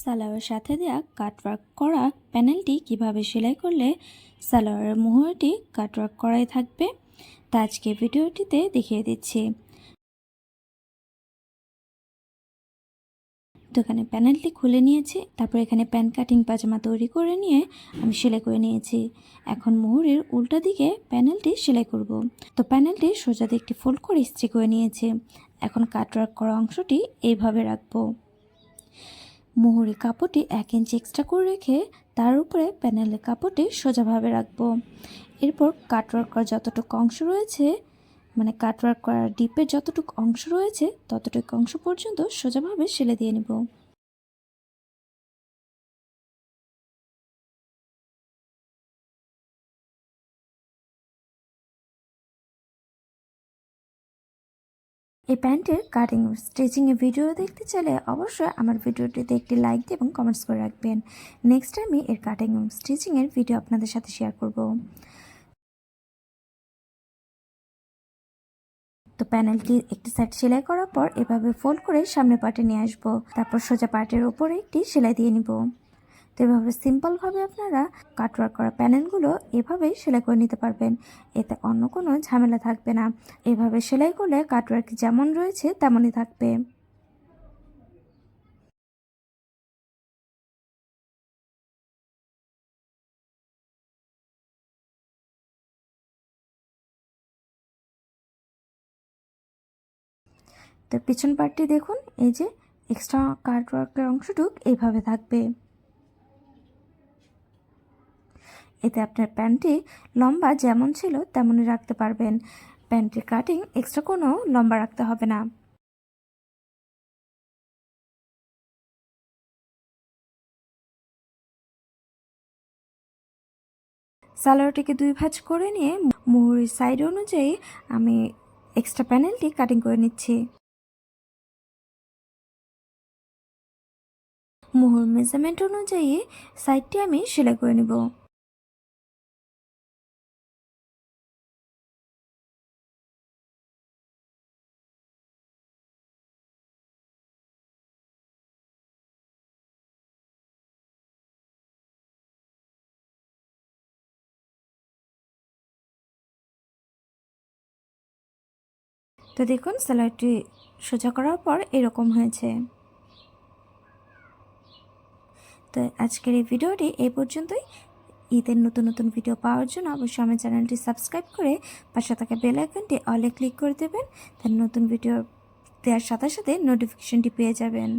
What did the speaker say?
সালোয়ারের সাথে দেওয়া কাটওয়ার্ক করা প্যানেলটি কীভাবে সেলাই করলে সালোয়ারের মুহুরিটি কাটওয়ার্ক করাই থাকবে, তা আজকে ভিডিওটিতে দেখিয়ে দিচ্ছি। তো এখানে প্যানেলটি খুলে নিয়েছি, তারপর এখানে প্যান কাটিং পাজামা তৈরি করে নিয়ে আমি সেলাই করে নিয়েছি। এখন মুহুরির উল্টা দিকে প্যানেলটি সেলাই করব। তো প্যানেলটি সোজা দিকে একটি ফোল্ড করে ইস্ত্রি করে নিয়েছি। এখন কাটওয়ার্ক করা অংশটি এইভাবে রাখব। মুহুরি কাপড়টি এক ইঞ্চি এক্সট্রা করে রেখে তার উপরে প্যানেলের কাপড়টি সোজাভাবে রাখব। এরপর কাটওয়ার্ক করা যতটুকু অংশ রয়েছে মানে কাটওয়ার্ক করার ডিপের যতটুকু অংশ রয়েছে, ততটুকু অংশ পর্যন্ত সোজাভাবে সেলে দিয়ে নেব। এই প্যান্টের কাটিং স্টিচিংয়ের ভিডিও দেখতে চাইলে অবশ্যই আমার ভিডিওটিতে একটি লাইক দিয়ে এবং কমেন্টস করে রাখবেন। নেক্সট আমি এর কাটিং এবং স্টিচিংয়ের ভিডিও আপনাদের সাথে শেয়ার করব। তো প্যানেলটি একটি সাইড সেলাই করার পর এভাবে ফোল্ড করে সামনে পার্টে নিয়ে আসব। তারপর সোজা পার্টের ওপরে একটি সেলাই দিয়ে নিব। তো এভাবে সিম্পলভাবে আপনারা কাটওয়ার্ক করা প্যানেলগুলো এভাবেই সেলাই করে নিতে পারবেন। এতে অন্য কোনো ঝামেলা থাকবে না। এভাবে সেলাই করলে কাটওয়ার্ক যেমন রয়েছে তেমনই থাকবে। তো পিছন পার্টটি দেখুন, এই যে এক্সট্রা কাটওয়ার্কের অংশটুক এইভাবে থাকবে। এতে আপনার প্যান্টটি লম্বা যেমন ছিল তেমনই রাখতে পারবেন। প্যান্টের কাটিং এক্সট্রা কোনো লম্বা রাখতে হবে না। সালোয়ারটিকে দুই ভাঁজ করে নিয়ে মুহুরির সাইড অনুযায়ী আমি এক্সট্রা প্যানেলটি কাটিং করে নিচ্ছি। মুহুর মেজারমেন্ট অনুযায়ী সাইডটি আমি সেলাই করে নেব। তো দেখুন, স্যালাডটি সোজা করার পর এরকম হয়েছে। তো আজকের এই ভিডিওটি এই পর্যন্তই। ঈদের নতুন নতুন ভিডিও পাওয়ার জন্য অবশ্যই আমার চ্যানেলটি সাবস্ক্রাইব করে পাশে থাকা বেল আইকনটি অলে ক্লিক করে দেবেন। তার নতুন ভিডিও দেওয়ার সাথে সাথে নোটিফিকেশনটি পেয়ে যাবেন।